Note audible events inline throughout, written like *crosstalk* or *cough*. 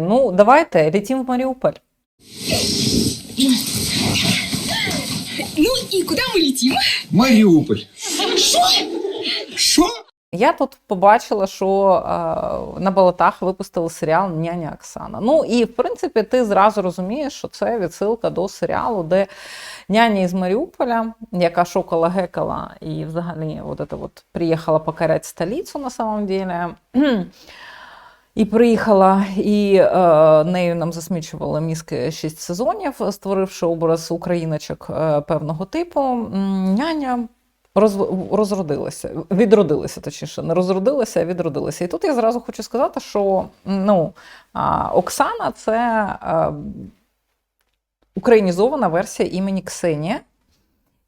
Ну, давайте летим в Маріуполь. Ну и куда мы летим? Маріуполь. Що? Я тут побачила, що е, на болотах випустили серіал Няня Оксана. Ну і в принципі, ти зразу розумієш, що це відсилка до серіалу, де няня із Маріуполя, яка шокала гекала і взагалі от это вот приїхала покорять столицю на самом деле. І приїхала, і е, нею нам засмічували мізки 6 сезонів, створивши образ україночок е, певного типу. Няня роз, розродилася, відродилася, точніше, не розродилася, а відродилася. І тут я зразу хочу сказати, що ну, а, Оксана це е, українізована версія імені Ксенія.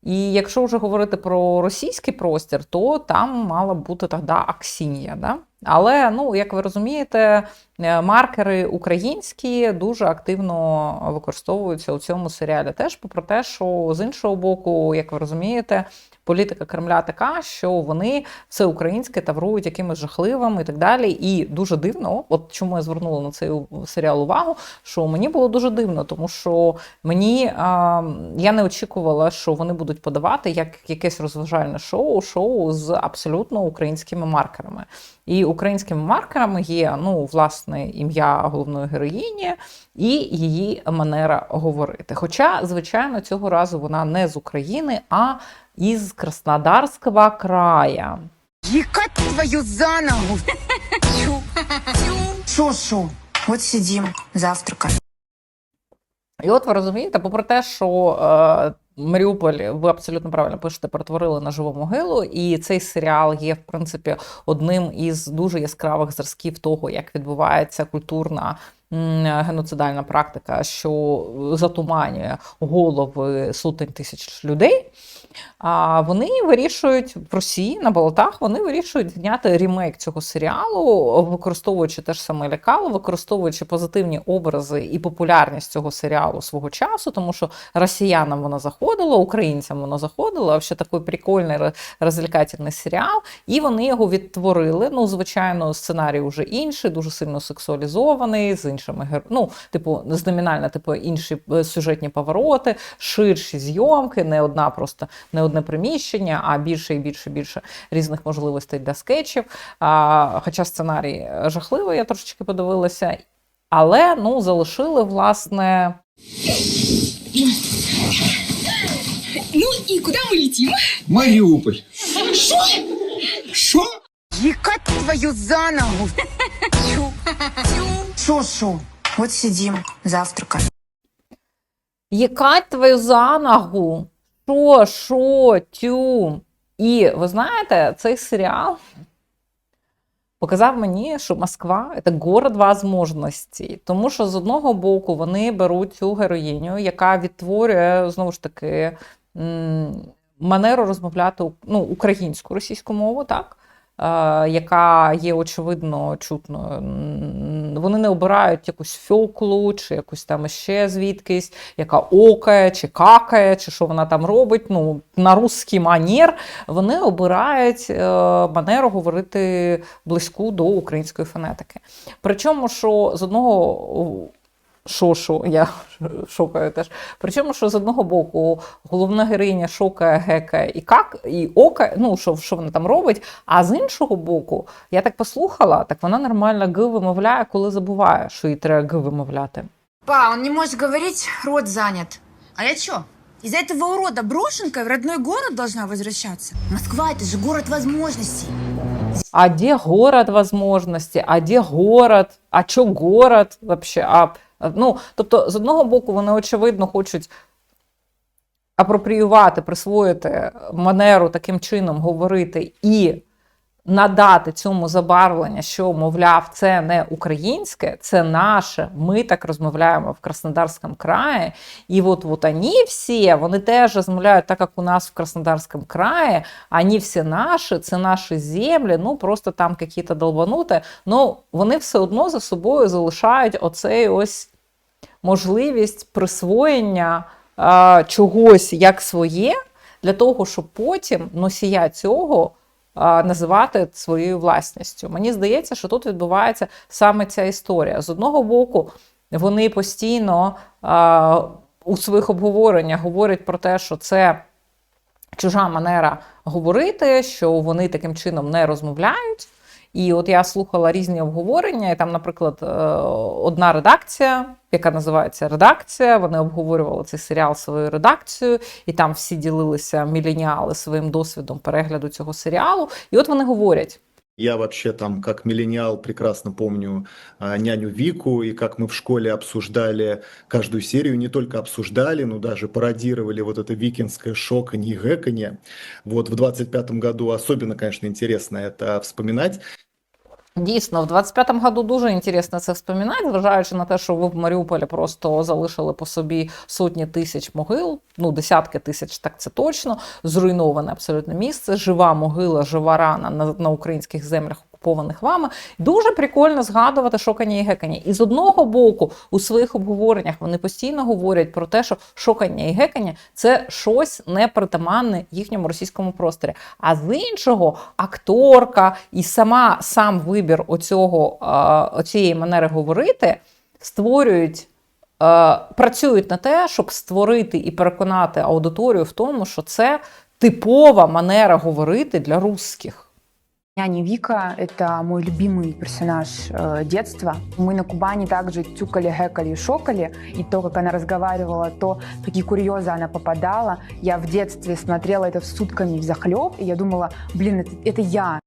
І якщо вже говорити про російський простір, то там мала бути тоді Аксінія. Да? Але, ну, як ви розумієте, е, маркери українські дуже активно використовуються у цьому серіалі. Теж попри те, що з іншого боку, як ви розумієте, політика Кремля така, що вони все українське таврують якимось жахливим і так далі. І дуже дивно, от чому я звернула на цей серіал увагу, що мені було дуже дивно, тому що мені а, я не очікувала, що вони будуть подавати як якесь розважальне шоу, шоу з абсолютно українськими маркерами. І українськими маркерами є ну, власне ім'я головної героїні і її манера говорити. Хоча, звичайно, цього разу вона не з України, а із Краснодарського края. Екать твою за ногу! Шо-шо? Вот сидим, завтракаем. І от ви розумієте, попри те, що е, Маріуполь, ви абсолютно правильно пишете, перетворили на живу могилу, і цей серіал є, в принципі, одним із дуже яскравих зразків того, як відбувається культурна. Геноцидальна практика, що затуманює голови сотень тисяч людей. А вони вирішують в Росії на болотах, вони вирішують зняти ремейк цього серіалу, використовуючи те ж саме лякало, використовуючи позитивні образи і популярність цього серіалу свого часу, тому що росіянам воно заходило, українцям воно заходило, а ще такий прикольний розвлекательний серіал. І вони його відтворили. Ну, звичайно, сценарій вже інший, дуже сильно сексуалізований, з іншими ну, типу, зномінально, типу, інші е, сюжетні повороти, ширші зйомки, не одна просто не одне приміщення, а більше і більше і більше різних можливостей для скетчів. А, хоча сценарій жахливий, я трошечки подивилася. Але ну, залишили, власне, Ну и куда мы летим? Маріуполь. Що? Екать твою за ногу! Шо-шо? Вот сидим, завтракаем. Якать твою за ногу. Що, що, тю. І ви знаєте, цей серіал показав мені, що Москва це город возможностей. Тому що з одного боку вони беруть цю героїню, яка відтворює знову ж таки манеру розмовляти ну, українську російську мову, так? Е, яка є очевидно чутною. Вони не обирають якусь фьоклу, чи якусь там ще звідкись, яка окає, чи какає, чи що вона там робить. Ну, на русський манер вони обирають е, манеру говорити близьку до української фонетики. Причому, що з одного. Що, що, я *laughs* шокаю теж. Причому, що з одного боку головна героїня шокає, гекає і как, і ока, ну що, що вона там робить. А з іншого боку, я так послухала, так вона нормально г вимовляє, коли забуває, що їй треба г вимовляти. Па, он не может говорить, рот занят. А я чё? Из-за этого урода брошенка в родной город должна возвращаться? Москва — это же город возможностей. А де город возможності? А де город? А чо город вообще? А, ну, тобто, з одного боку, вони очевидно хочуть апропріювати, присвоїти манеру таким чином говорити і надати цьому забарвлення, що, мовляв, це не українське, це наше. Ми так розмовляємо в Краснодарському краї. І от, вони всі, вони теж розмовляють так, як у нас в Краснодарському краї, вони всі наші, це наші землі, ну просто там якісь долбанути. Ну, вони все одно за собою залишають оцей ось можливість присвоєння а, чогось як своє, для того, щоб потім носія цього а, називати своєю власністю. Мені здається, що тут відбувається саме ця історія. З одного боку, вони постійно а, у своїх обговореннях говорять про те, що це чужа манера говорити, що вони таким чином не розмовляють. І от я слухала різні обговорення, і там, наприклад, е, одна редакція, яка називається Редакція. Вони обговорювали цей серіал своєю редакцією, і там всі ділилися міленіали своїм досвідом перегляду цього серіалу. І от вони говорять: Я вообще там, как миллениал, прекрасно помню а, няню Вику, и как мы в школе обсуждали каждую серию, не только обсуждали, но даже пародировали вот это викинское шоканье и гэканье. Вот в 25 году особенно, конечно, интересно это вспоминать. Дійсно, в 25-му году дуже інтересно це вспоминати, зважаючи на те, що ви в Маріуполі просто залишили по собі сотні тисяч могил, ну десятки тисяч, так це точно. Зруйноване абсолютно місце, жива могила, жива рана на, на українських землях. Окупованих вами дуже прикольно згадувати шокання і гекання. І з одного боку, у своїх обговореннях вони постійно говорять про те, що шокання і гекання це щось непритаманне їхньому російському просторі. А з іншого, акторка і сама сам вибір оцього, оцієї манери говорити створюють. Працюють на те, щоб створити і переконати аудиторію в тому, що це типова манера говорити для русських. Няня Вика – это мой любимый персонаж э, детства. Мы на Кубани также тюкали, гэкали и шокали. И то, как она разговаривала, то, в какие курьезы она попадала. Я в детстве смотрела это сутками в захлеб, и я думала, блин, это, это я.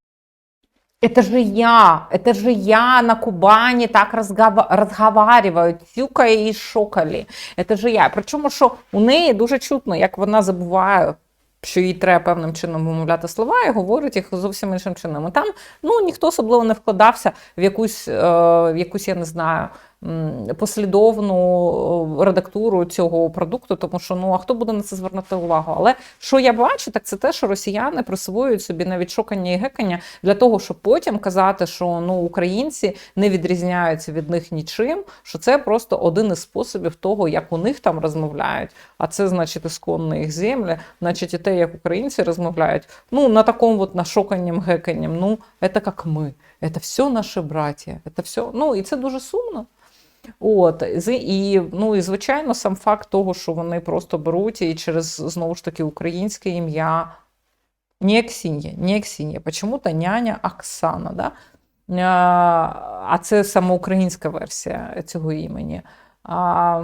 Это же я, это же я на Кубані так розгава- розговариваю, тюкає і шокалі. Это же я. Причому, що у неї дуже чутно, як вона забуває, що їй треба певним чином вимовляти слова, і говорить їх зовсім іншим чином. І там ну, ніхто особливо не вкладався в якусь, е, в якусь я не знаю, послідовну е, редактуру цього продукту, тому що ну а хто буде на це звернути увагу? Але що я бачу, так це те, що росіяни присвоюють собі навіть шокання і гекання для того, щоб потім казати, що ну українці не відрізняються від них нічим, що це просто один із способів того, як у них там розмовляють. А це значить ісконно їх землі, значить і те, як українці розмовляють. Ну на такому от нашоканням, геканням. Ну, це як ми. Це все наші браття. Це все. Ну і це дуже сумно. От і ну і звичайно, сам факт того, що вони просто беруть і через знову ж таки українське ім'я. Не Ксінія, не Ксінія, почему-то няня Оксана, да? А, а це саме українська версія цього імені. А,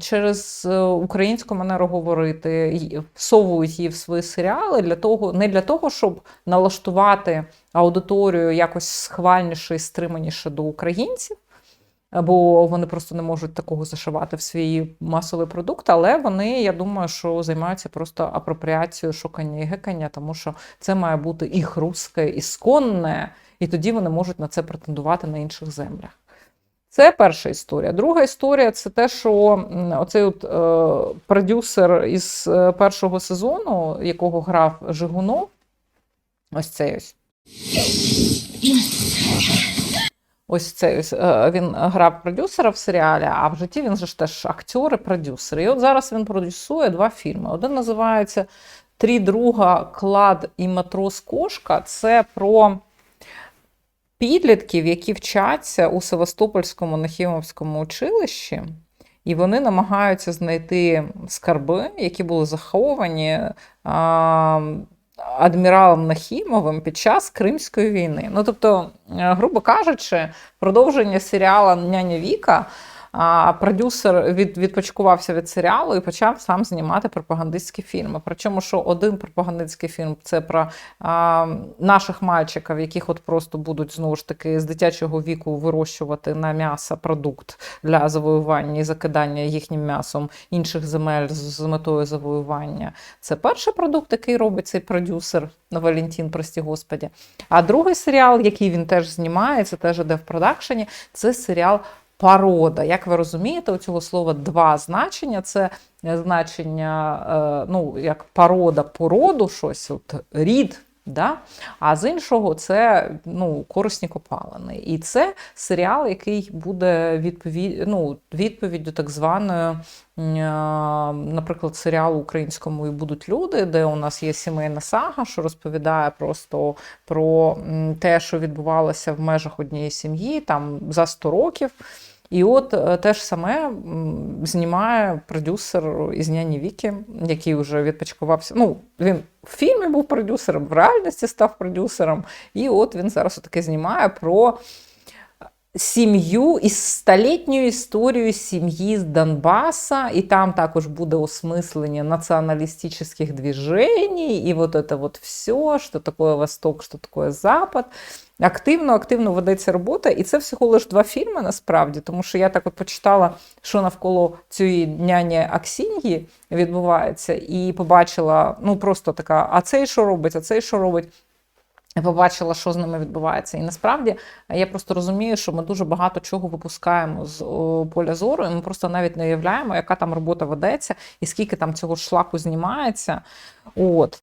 через е, українську манеру говорити всовують її в свої серіали для того, не для того, щоб налаштувати аудиторію якось схвальніше і стриманіше до українців, бо вони просто не можуть такого зашивати в свій масовий продукт, але вони, я думаю, що займаються просто апропріацією шукання і гекання, тому що це має бути їх русське, ісконне, і тоді вони можуть на це претендувати на інших землях. Це перша історія. Друга історія це те, що оцей от, е, продюсер із е, першого сезону, якого грав Жигунов, ось цей ось. Ось цей е, він грав продюсера в серіалі, а в житті він же ж теж актер і продюсер. І от зараз він продюсує два фільми. Один називається Три друга Клад і матрос Кошка. Це про підлітків, які вчаться у Севастопольському Нахімовському училищі. І вони намагаються знайти скарби, які були заховані а, адміралом Нахімовим під час Кримської війни. Ну, тобто, е, грубо кажучи, продовження серіала Няня Віка. А продюсер від, відпочкувався від серіалу і почав сам знімати пропагандистські фільми. Причому, що один пропагандистський фільм це про а, наших мальчиків, яких от просто будуть знову ж таки з дитячого віку вирощувати на м'ясо продукт для завоювання і закидання їхнім м'ясом інших земель з, з метою завоювання. Це перший продукт, який робить цей продюсер Валентин, прості господі. А другий серіал, який він теж знімає, це теж іде в продакшені, це серіал Парода. Як ви розумієте, у цього слова два значення: це значення, е, ну, як парода породу, щось, от, рід Да? А з іншого, це ну, корисні копалини. І це серіал, який буде відповідь, ну, відповіддю так званою, м, а, наприклад, серіалу українському і будуть люди, де у нас є сімейна сага, що розповідає просто про те, що відбувалося в межах однієї сім'ї, там за 100 років. І от е, те ж саме м, знімає продюсер із няні Віки, який вже відпочкувався. Ну, він в фільмі був продюсером, в реальності став продюсером. І от він зараз таке знімає про сім'ю із столітньою історією сім'ї з Донбаса, і там також буде осмислення націоналістичних движень, і вот это вот все, що таке Восток, що таке Запад. Активно, активно ведеться робота, і це всього лиш два фільми насправді, тому що я так от почитала, що навколо цієї няні Аксіньї відбувається, і побачила, ну просто така, а цей що робить, а цей що робить. Я побачила, що з ними відбувається. І насправді я просто розумію, що ми дуже багато чого випускаємо з поля зору, і ми просто навіть не уявляємо, яка там робота ведеться, і скільки там цього шлаку знімається. От.